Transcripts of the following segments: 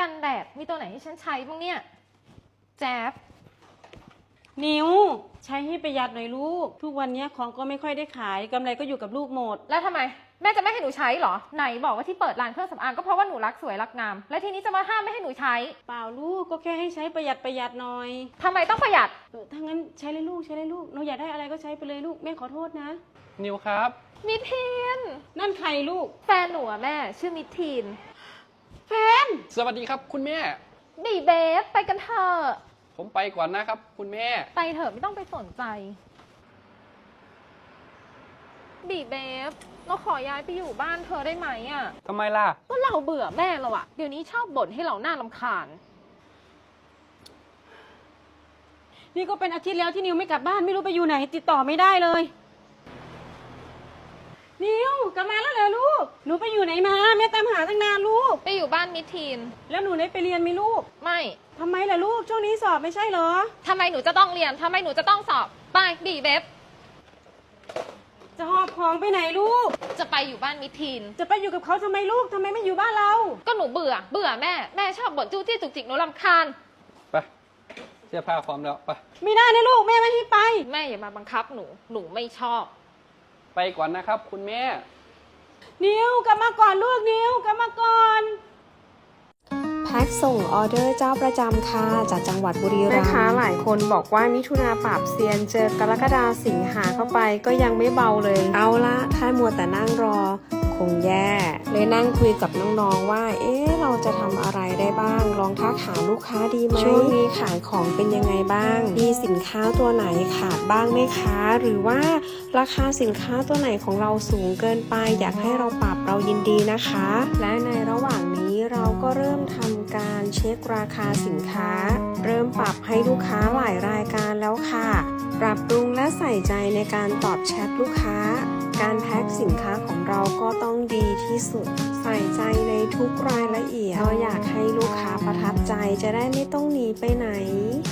กันแดดมีตัวไหนให้ฉันใช้บ้างเนี่ย แจ๊บนิวใช้ให้ประหยัดหน่อยลูก ทุกวันนี้ของก็ไม่ค่อยได้ขายกำไรก็อยู่กับลูกหมด แล้วทำไม แม่จะไม่ให้หนูใช้เหรอ ไหนบอกว่าที่เปิดร้านเครื่องสำอางก็เพราะว่าหนูรักสวยรักงาม และทีนี้จะมาห้ามไม่ให้หนูใช้ เปล่าลูกก็แค่ให้ใช้ประหยัดประหยัดหน่อยทำไมต้องประหยัดเออถ้างั้นใช้เลยลูกใช้เลยลูกหนูอยากได้อะไรก็ใช้ไปเลยลูกแม่ขอโทษนะ นิวครับ มิทีนนั่นใครลูก แฟนหนูอะแม่ชื่อมิทีน แฟนสวัสดีครับคุณแม่บีเบฟไปกันเถอะผมไปก่อนนะครับ คุณแม่ ไปเถอะไม่ต้องไปสนใจบีเบฟเราขอย้ายไปอยู่บ้านเธอได้ไหมอะทำไมล่ะ ก็เราเบื่อแม่เราอะเดี๋ยวนี้ชอบบ่นให้เราหน้าลำคาญ นี่ก็เป็นอาทิตย์แล้วที่นิวไม่กลับบ้านไม่รู้ไปอยู่ไหนติดต่อไม่ได้เลย นิวกลับมาแล้วเหรอลูก หนูไปอยู่ไหนมาแม่ตามหาตั้งนานลูก ไปอยู่บ้านมิทีน แล้วหนูได้ไปเรียนไหมลูกไม่ทำไมล่ะลูกช่วงนี้สอบไม่ใช่เหรอ ทำไมหนูจะต้องเรียนทำไมหนูจะต้องสอบ ไปบีเบฟจะหอบของไปไหนลูก จะไปอยู่บ้านมิทีน จะไปอยู่กับเขาทำไมลูกทำไมไม่อยู่บ้านเรา ก็หนูเบื่อ เบื่อแม่ แม่ชอบบ่นจู้จี้จุกจิกหนูรำคาญ ไปเสื้อผ้าพร้อมแล้วไป ไม่ได้นะลูกแม่ไม่ให้ไป แม่อย่ามาบังคับหนู หนูไม่ชอบ ไปก่อนนะครับ คุณแม่ นิวกลับมาก่อนลูกนิวกลับมาก่อน แพ็คส่งออเดอร์เจ้าประจำค่ะจากจังหวัดบุรีรัมย์แม่ค้าหลายคนบอกว่ามิถุนาปราบเซียนเจอกรกฎาสิงหาเข้าไปก็ยังไม่เบาเลย เอาละถ้ามัวแต่นั่งรอ คงแย่เลยนั่งคุยกับน้องๆว่า เอ๊ะเราจะทำอะไรได้บ้าง ลองทักถามลูกค้าดีไหมช่วงนี้ขายของเป็นยังไงบ้าง มีสินค้าตัวไหนขาดบ้างไหมคะ หรือว่าราคาสินค้าตัวไหนของเราสูงเกินไป อยากให้เราปรับเรายินดีนะคะ และในระหว่างนี้เราก็เริ่มทำการเช็คราคาสินค้า เริ่มปรับให้ลูกค้าหลายรายการแล้วค่ะ ปรับปรุงและใส่ใจในการตอบแชทลูกค้า การแพ็คสินค้าของ เราก็ต้องดีที่สุด ใส่ใจในทุกรายละเอียดเราอยากให้ลูกค้าประทับใจจะได้ไม่ต้องหนีไปไหน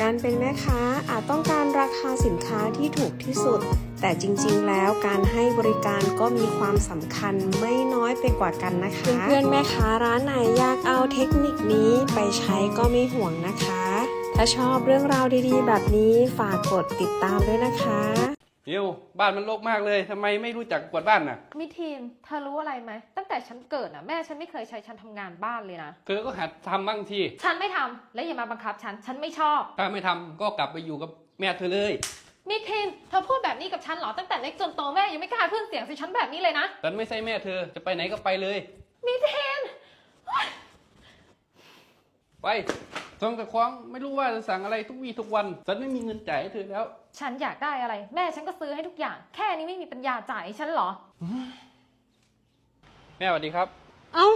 การเป็นแม่ค้าอาจต้องการราคาสินค้าที่ถูกที่สุด แต่จริงๆ แล้วการให้บริการก็มีความสำคัญไม่น้อยไปกว่ากันนะคะ เพื่อนๆแม่ค้าร้านไหนอยากเอาเทคนิคนี้ไปใช้ก็ไม่ห่วงนะคะ ถ้าชอบเรื่องราวดีๆ แบบนี้ฝากกดติดตามด้วยนะคะ นิวบ้านมันรกมากเลยทำไมไม่รู้จักกวาดบ้านน่ะ มิทีนเธอรู้อะไรไหม ตั้งแต่ฉันเกิดอะแม่ฉันไม่เคยใช้ฉันทำงานบ้านเลยนะ เธอก็หัดทำบ้างทีฉันไม่ทำและอย่ามาบังคับฉัน ฉันไม่ชอบ ถ้าไม่ทำก็กลับไปอยู่กับแม่เธอเลย มิทีนเธอพูดแบบนี้กับฉันเหรอตั้งแต่เล็กจนโตแม่ยังไม่กล้าขึ้นเสียงใส่ฉันแบบนี้เลยนะ ฉันไม่ใช่แม่เธอจะไปไหนก็ไปเลย มิทีน ไปส่งแต่ของไม่รู้ว่าจะสั่งอะไรทุกวี่ทุกวัน ฉันไม่มีเงินจ่ายให้เธอแล้ว ฉันอยากได้อะไร แม่ฉันก็ซื้อให้ทุกอย่าง แค่นี้ไม่มีปัญญาจ่ายให้ฉันเหรอ แม่สวัสดีครับ เอา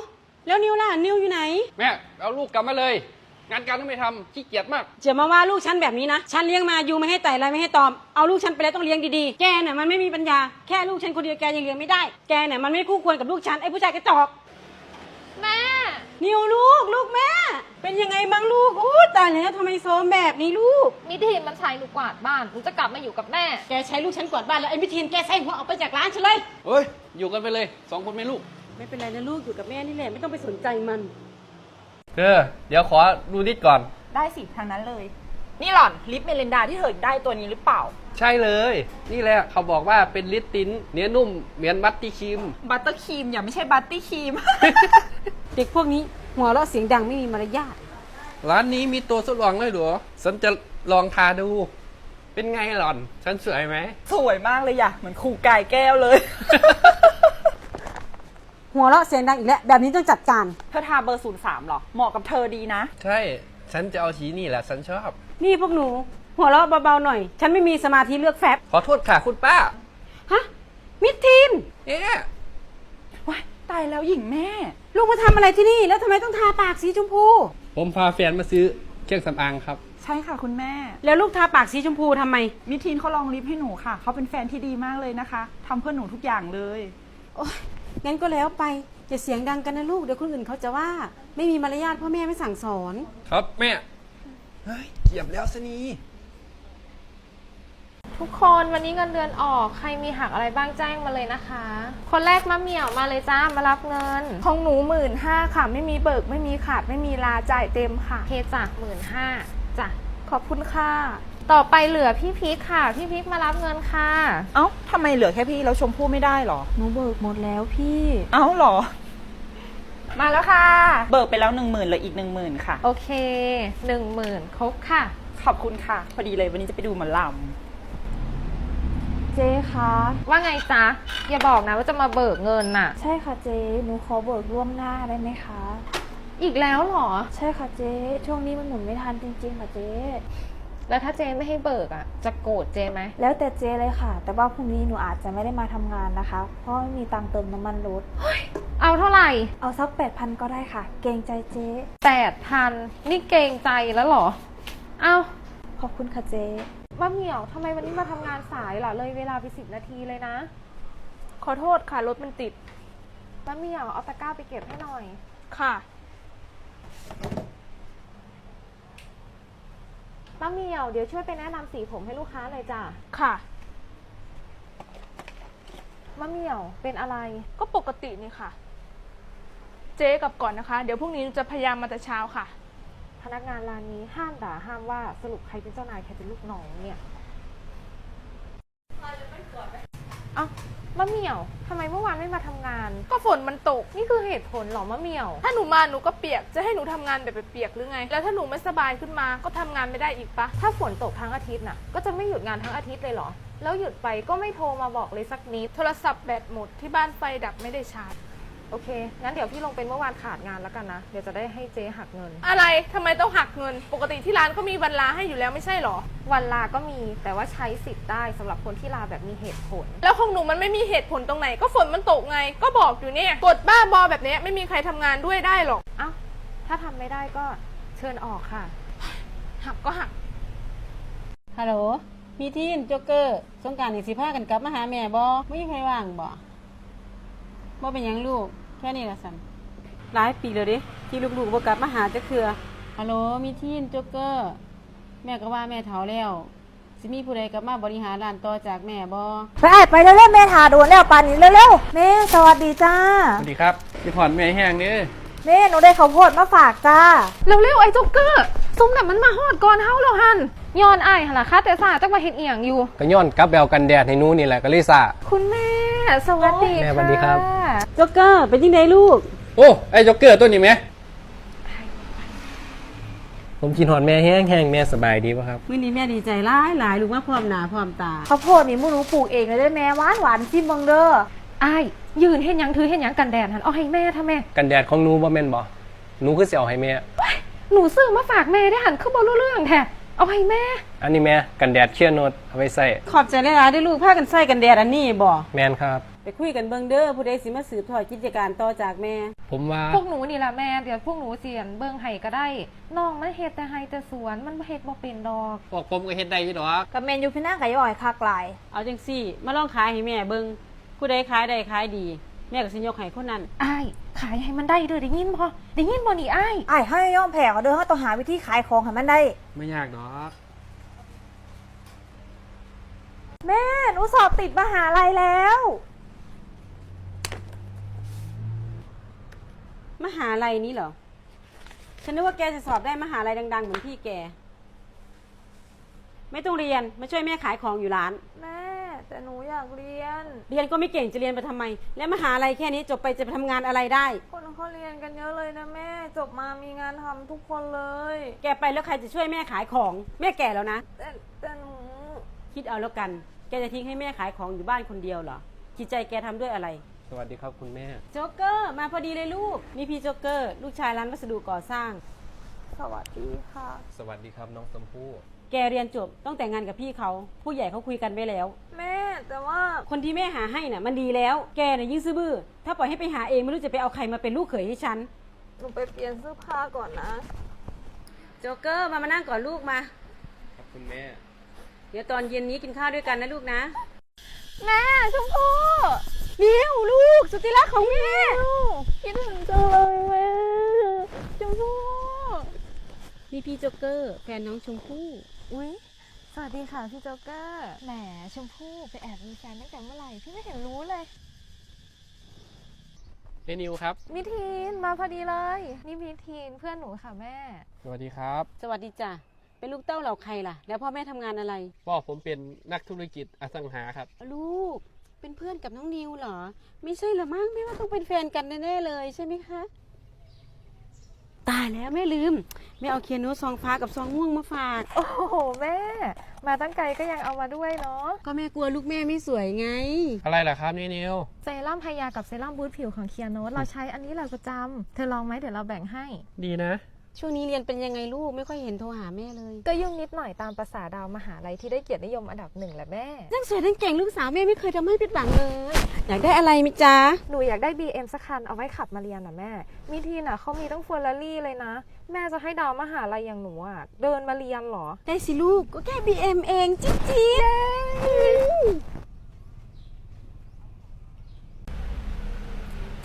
แล้วนิวล่ะ นิวอยู่ไหน แม่เอาลูกกลับมาเลย งานการก็ไม่ทำขี้เกียจมากจะมาว่าลูกฉันแบบนี้นะ ฉันเลี้ยงมาอยู่ไม่ให้ไต่อะไรไม่ให้ตอม เอาลูกฉันไปแล้วต้องเลี้ยงดีๆ แกเนี่ยมันไม่มีปัญญา แค่ลูกฉันคนเดียวแกยังเลี้ยงไม่ได้ แกเนี่ยมันไม่คู่ควรกับลูกฉันไอ้ผู้ชายกระจอกแม่ นิวลูกลูกแม่ เป็นยังไงบ้างลูกอู้ตายแล้วทำไมโซมแบบนี้ลูกมิทีนมันใช้หนูกวาดบ้านหนูจะกลับมาอยู่กับแม่ แกใช้ลูกฉันกวาดบ้านแล้วไอ้มิทีนแกใส่หัวออกไปจากร้านฉันเลย เฮ้ย อยู่กันไปเลยสองคนไม่ลูก ไม่เป็นไรนะลูกอยู่กับแม่นี่แหละไม่ต้องไปสนใจมันเธอเดี๋ยวขอดูนิดก่อน ได้สิทางนั้นเลย นี่หล่อนลิปเมลินดาที่เธอได้ตัวนี้หรือเปล่า ใช่เลย นี่แหละเขาบอกว่าเป็นลิตตินเนื้อนุ่มเหมือนมัตติครีม บัตเตอร์ครีมอย่าไม่ใช่บัตตี้ครีม เด็กพวกนี้หัวเราะเสียงดังไม่มีมารยาทร้านนี้มีตัวทดลองด้วยเหรอฉันจะลองทาดู เป็นไงหล่อน ฉันสวยไหม สวยมากเลยอย่ะเหมือนครูกายแก้วเลย หัวเราะเสียงดังอีกแล้วแบบนี้ต้องจัดการ เธอทาเบอร์ศูนย์สามหรอ เหมาะกับเธอดีนะ ใช่ ฉันจะเอาสีนี่แหละ ฉันชอบ นี่พวกหนู หัวเราะเบาๆหน่อย ฉันไม่มีสมาธิเลือกแฟบขอโทษค่ะคุณป้า ฮะ มิดทีน เอ๊ะว้าย ตายแล้วหญิงแม่ ลูกมาทำอะไรที่นี่ แล้วทำไมต้องทาปากสีชมพู ผมพาแฟนมาซื้อเครื่องสำอางครับ ใช่ค่ะคุณแม่ แล้วลูกทาปากสีชมพูทำไม มิทีนเขาลองลิปให้หนูค่ะ เขาเป็นแฟนที่ดีมากเลยนะคะทำเพื่อหนูทุกอย่างเลย โอ๊ยงั้นก็แล้วไปอย่าเสียงดังกันนะลูกเดี๋ยวคนอื่นเขาจะว่า ไม่มีมารยาทพ่อแม่ไม่สั่งสอน ครับแม่ เฮ้ยเหยียบแล้วสนีโถ ทุกคนวันนี้เงินเดือนออกใครมีหักอะไรบ้างแจ้งมาเลยนะคะ คนแรกมะเหมี่ยวมาเลยจ้ามารับเงินของหนูหมื่นห้าค่ะ ไม่มีเบิกไม่มีขาดไม่มีลาจ่ายเต็มค่ะ เคจากหมื่นห้าจ้ะขอบคุณค่ะ ต่อไปเหลือพี่พีคค่ะ พี่พีคมารับเงินค่ะ เอ้าทำไมเหลือแค่พี่แล้วชมพู่ไม่ได้หรอ หนูเบิกหมดแล้วพี่ เอ้าหรอ มาแล้วค่ะ เบิกไปแล้วหนึ่งหมื่นเหลืออีกหนึ่งหมื่นค่ะ โอเคหนึ่งหมื่นครบค่ะ ขอบคุณค่ะ พอดีเลยวันนี้จะไปดูหมอล เจ๊คะว่าไงจ๊ะอย่าบอกนะว่าจะมาเบิกเงินน่ะ ใช่ค่ะเจ๊หนูขอเบิกล่วงหน้าได้ไหมคะ อีกแล้วเหรอ ใช่ค่ะเจ๊ช่วงนี้มันหมุนไม่ทันจริงๆค่ะเจ๊แล้วถ้าเจไม่ให้เบิกอะ จะโกรธเจไหมแล้วแต่เจ๊เลยค่ะ แต่ว่าพรุ่งนี้หนูอาจจะไม่ได้มาทำงานนะคะ เพราะไม่มีตังค์เติมน้ำมันรถเอาเท่าไหร่เอาสักแปดพันก็ได้ค่ะ เกรงใจเจ๊แปดพันนี่เกรงใจแล้วเหรอ เอาขอบคุณค่ะเจ๊ มะเหมี่ยวทำไมวันนี้มาทำงานสายล่ะเลยเวลาไปสิบนาทีเลยนะำขอโทษค่ะรถมันติดมะเหมี่ยวเอาตะกร้าไปเก็บให้หน่อย ค่ะมะเหมี่ยวเดี๋ยวช่วยไปแนะนำสีผมให้ลูกค้าหน่อยจ้ะค่ะมะเหมี่ยวเป็นอะไร ก็ปกตินี่ค่ะ เจ๊กลับก่อนนะคะ เดี๋ยวพรุ่งนี้หนูจะพยายามมาแต่เช้าค่ะ พนักงานร้านนี้ห้ามด่าห้ามว่าสรุปใครเป็นเจ้านายใครเป็นลูกน้องเนี่ยเอ้ามะเหมี่ยวทำไมเมื่อวานไม่มาทำงาน ก็ฝนมันตก นี่คือเหตุผลเหรอมะเหมี่ยว ถ้าหนูมาหนูก็เปียก จะให้หนูทำงานแบบเปียกๆหรือไง แล้วถ้าหนูไม่สบายขึ้นมาก็ทำงานไม่ได้อีกปะ ถ้าฝนตกทั้งอาทิตย์น่ะ ก็จะไม่หยุดงานทั้งอาทิตย์เลยเหรอ แล้วหยุดไปก็ไม่โทรมาบอกเลยสักนิด โทรศัพท์แบตหมดที่บ้านไฟดับไม่ได้ชาร์จ โอเค งั้นเดี๋ยวพี่ลงเป็นเมื่อวานขาดงานแล้วกันนะ เดี๋ยวจะได้ให้เจ๊หักเงิน อะไรทำไมต้องหักเงิน ปกติที่ร้านก็มีวันลาให้อยู่แล้วไม่ใช่หรอ วันลาก็มี แต่ว่าใช้สิทธิ์ได้สำหรับคนที่ลาแบบมีเหตุผล แล้วของหนูมันไม่มีเหตุผลตรงไหน ก็ฝนมันตกไง ก็บอกอยู่เนี่ยกดบ้าบอแบบเนี้ยไม่มีใครทำงานด้วยได้หรอก เอ้า ถ้าทำไม่ได้ก็เชิญออกค่ะ หักก็หัก ฮัลโหล มีทีนโจ๊กเกอร์สงกรารอีกสิพากันกลับมาหาแม่บ่ไม่มีใครว่างบ่บ่เป็นหยังลูก แค่นี้ละสันหลายปีแล้วเดิที่ลูกๆบ่กลับมาหาจักเทื่อฮัลโหลมีทีนโจ๊กเกอร์ แม่ก็ว่าแม่เฒ่าแล้วสิมีผู้ใดกลับมาบริหารร้านต่อจากแม่บ่ไปไอ้ไปเร็วๆแม่ถาโดนแล้วป่านนี้เร็วๆแม่สวัสดีจ้า สวัสดีครับพี่ผ่อนแม่แห้งเด้อแม่หนูได้ข้าวโพดมาฝากจ้า เร็วๆไอ้โจ๊กเกอร์ซุ่มน่ะมันมาฮอดก่อนเฮาแล้วหัน ย้อนอ้ายหั่นล่ะค่ะแต่สาจักมาเฮ็ดอีหยังอยู่ ก็ย้อนกลับแบวกันแดดให้หนูนี่แหละก็เลยซาคุณแม่ สวัสดีแม่ค่ะสวัสดีครับโจ๊กเกอร์เป็นยังไงลูก โอ้ไอ้จ็อกเกอร์ตัวนี้ไหมผมกินหอนแม่แห้งแห้งแม่สบายดีป่ะครับ มื้อนี้แม่ดีใจหลายหลายลูกมาพร้อมหน้าพร้อมตา ข้าวโพดนี่หมูหนูปลูกเองเลยได้แม่หวานหวานซิมเบังเด้ออ้ายยืนเฮ็ดหยังถือเฮ็ดหยังกันแดดหันเอาให้แม่ทำแม่ กันแดดของหนูบ่แม่นบ่หนูคือสิเอาให้แม่ หนูซื้อมาฝากแม่ได้หันคือบ่รู้เรื่องแท้ เอาให้แม่ อันนี้แม่กันแดดเชียร์โนดเอาไว้ใส่ขอบใจหลายๆได้อลูกพากันใส่กันแดดอันนี้บ่แมนครับ ไปคุยกันเบิ่งเด้อผู้ใดสิมาสืบทอดกิจการต่อจากแม่ ผมว่าพวกหนูนี่แหละแม่เดี๋ยวพวกหนูเสียนเบิ่งไห้ก็ได้น้องมันเฮ็ดแต่ไห้แต่สวนมันบ่เฮ็ดบ่เป็นดอก พวกผมก็เฮ็ดได้อยู่ดอกกับเมนยูพี่นั่งไก่ย่อยคากลาย เอาจังซี่ มาลองขายให้แม่เบิ่งผู้ใดขายได้ขายดี แม่ก็สิยกให้คนนั้น อ้าย ขายให้มันได้เด้อได้ยินบ่ได้ยินบ่นี่อ้ายไอ้ให้ย่อมแผงเด้อเขาต้องหาวิธีขายของให้มันได้ ไม่ยากดอกแม่หนูสอบติดมหาลัยแล้ว มหาลัยนี้เหรอ ฉันนึกว่าแกจะสอบได้มหาลัยดัง ๆ เหมือนพี่แก ไม่ต้องเรียน มาช่วยแม่ขายของอยู่ร้าน แม่ แต่หนูอยากเรียน เรียนก็ไม่เก่งจะเรียนไปทำไม และมหาลัยแค่นี้จบไปจะไปทำงานอะไรได้ คนเขาเรียนกันเยอะเลยนะแม่ จบมามีงานทำทุกคนเลย แกไปแล้วใครจะช่วยแม่ขายของ แม่แก่แล้วนะ แต่แต่หนู คิดเอาแล้วกัน แกจะทิ้งให้แม่ขายของอยู่บ้านคนเดียวเหรอจิตใจแกทำด้วยอะไร สวัสดีครับคุณแม่ โจ๊กเกอร์มาพอดีเลยลูก นี่พี่โจ๊กเกอร์ ลูกชายร้านวัสดุก่อสร้าง สวัสดีค่ะ สวัสดีครับน้องชมพู่ แกเรียนจบต้องแต่งงานกับพี่เขา ผู้ใหญ่เขาคุยกันไว้แล้ว แม่แต่ว่าคนที่แม่หาให้น่ะ มันดีแล้ว แกน่ะยิ่งซื่อบื้อ ถ้าปล่อยให้ไปหาเองไม่รู้จะไปเอาใครมาเป็นลูกเขยให้ฉัน หนูไปเปลี่ยนเสื้อผ้าก่อนนะ โจ๊กเกอร์มามานั่งก่อนลูกมา ครับคุณแม่ เดี๋ยวตอนเย็นนี้กินข้าวด้วยกันนะลูกนะ แม่ชมพู่เดี๋ยวลูก สุดที่รักของแม่ คิดถึงจังเลยแม่ชมพู่ นี่พี่โจ๊กเกอร์ แฟนน้องชมพู่ อุ้ยสวัสดีค่ะพี่โจ๊กเกอร์ แหมชมพู่ไปแอบมีแฟนตั้งแต่เมื่อไหร่ พี่ไม่เห็นรู้เลยเฮ้นิวครับ มิทีนมาพอดีเลย นี่มิทีนเพื่อนหนูค่ะแม่ สวัสดีครับ สวัสดีจ้ะ เป็นลูกเต้าเหล่าใครล่ะ แล้วพ่อแม่ทำงานอะไร พ่อผมเป็นนักธุรกิจอสังหาครับ ลูก เป็นเพื่อนกับน้องนิวเหรอ ไม่ใช่เหรอมั้งไม่ว่าต้องเป็นแฟนกันแน่ๆเลยใช่ไหมคะ ตายแล้วแม่ลืมแม่เอาเคียนโนตซองฟ้ากับซองม่วงมาฝาก โอ้โหแม่ มาตั้งไกลก็ยังเอามาด้วยเนาะก็แม่กลัวลูกแม่ไม่สวยไง อะไรล่ะครับนี่นิวเซรั่มไฮยากับเซรั่มบูทผิวของเคียโนตเราใช้อันนี้แหละประจำเธอลองไหมเดี๋ยวเราแบ่งให้ ดีนะ ช่วงนี้เรียนเป็นยังไงลูกไม่ค่อยเห็นโทรหาแม่เลย ก็ยุ่งนิดหน่อยตามภาษาดาวมหาลัยที่ได้เกียรตินิยมอันดับหนึ่งแหละแม่ ทั้งสวยทั้งเก่งลูกสาวแม่ไม่เคยทำให้ผิดหวังเลย อยากได้อะไรมิจ๊ะหนูอยากได้ BM สักคันเอาไว้ขับมาเรียนนะแม่ มีทีน่ะเขามีตั้งเฟอร์รารี่เลยนะ แม่จะให้ดาวมหาลัยอย่างหนูอะเดินมาเรียนเหรอ ได้สิลูกก็แค่ BM เองจิ๊ดจิ๊ด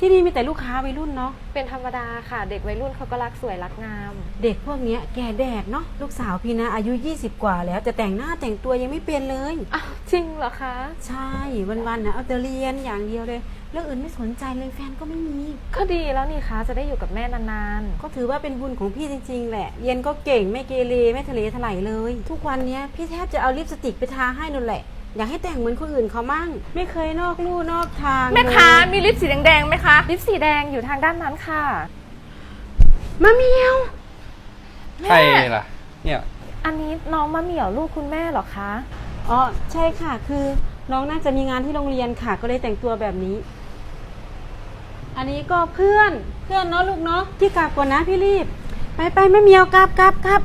ที่นี่มีแต่ลูกค้าวัยรุ่นเนาะเป็นธรรมดาค่ะ เด็กวัยรุ่นเขาก็รักสวยรักงาม เด็กพวกเนี้ยแก่แดดเนาะลูกสาวพี่นะอายุ 20 กว่าแล้วแต่แต่งหน้าแต่งตัวยังไม่เป็นเลย อ้าวจริงเหรอคะ ใช่วันๆนะเอาแต่เรียนอย่างเดียวเลยเรื่องอื่นไม่สนใจเลยแฟนก็ไม่มี ก็ดีแล้วนี่คะจะได้อยู่กับแม่นานก็ถือว่าเป็นบุญของพี่จริงๆ แหละเรียนก็เก่งไม่เกเรไม่ทะเลทลายเลย ทุกวันเนี้ยพี่แทบจะเอาลิปสติกไปทาให้นั่นแหละ อยากให้แต่งเหมือนคนอื่นเขามั่ง ไม่เคยนอกลู่นอกทางแม่ค้าเลยมีลิปสีแดงๆไหมคะๆลิปสีแดงอยู่ทางด้านนั้นค่ะ มะเมียว ใครล่ะ เนี่ยอันนี้น้องมะเหมี่ยวลูกคุณแม่เหรอคะ อ๋อใช่ค่ะ คือน้องน่าจะมีงานที่โรงเรียนค่ะ ก็เลยแต่งตัวแบบนี้ อันนี้ก็เพื่อนเพื่อนเนาะลูกเนาะที่กลับก่อนนะพี่รีบ ไปไปๆมะเมียวกลับกลับกลับ